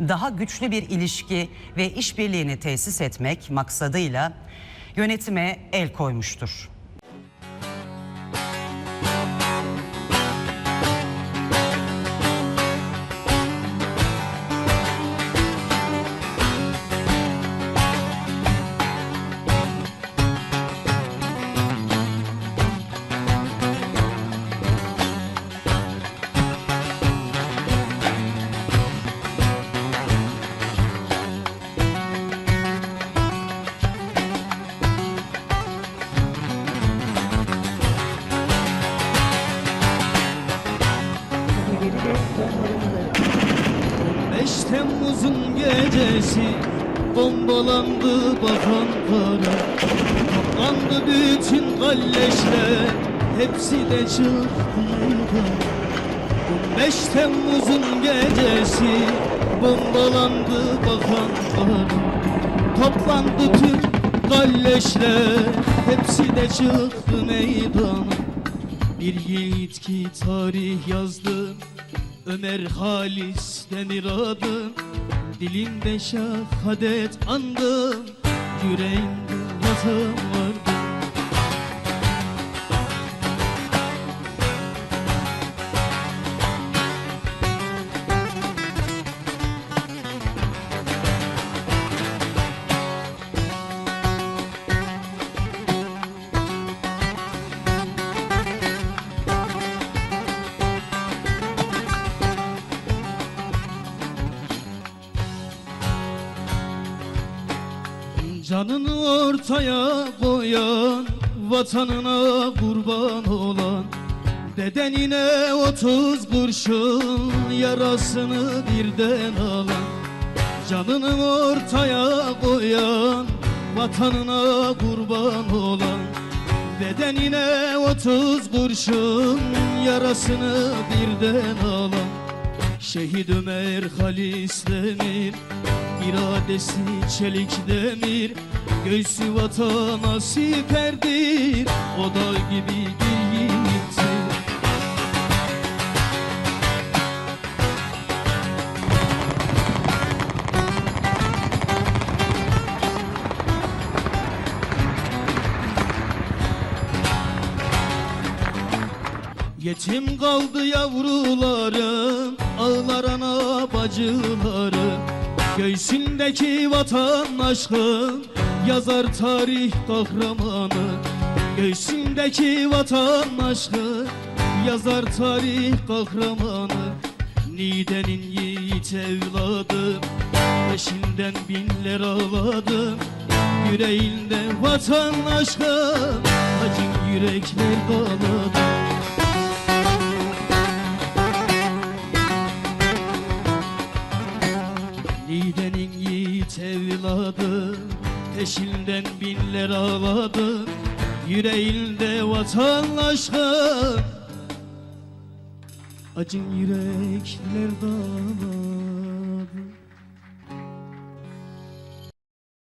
daha güçlü bir ilişki ve işbirliğini tesis etmek maksadıyla yönetime el koymuştur. Temmuz'un gecesi Bombalandı para Toplandı bütün kalleşler Hepsi de çıktı meydana 5 Temmuz'un gecesi Bombalandı para Toplandı tüm kalleşler Hepsi de çıktı meydana Bir yiğit ki tarih yazdı Ömer Halis Demir adım Dilimde şehadet andım. Yüreğimde vatan Canını ortaya koyan Vatanına kurban olan. Bedenine otuz kurşun Yarasını birden alan. Canını ortaya koyan Vatanına kurban olan. Bedenine otuz kurşun Yarasını birden alan Şehit Ömer Halis Demir İradesi çelik demir Göğsü vatana siperdir O da gibi Yetim kaldı yavrularım Ağlar ana bacılarım Göğsündeki vatan aşkı Yazar tarih kahramanı. Göğsündeki vatan aşkı Yazar tarih kahramanı. Nidenin yiğit evladı Peşinden binler ağladı. Yüreğinde vatan aşkı Acı yürekler dağladı Nidenin yiğit evladı Peşinden binler ağladı Yüreğinde vatan Acın yürekler dağladı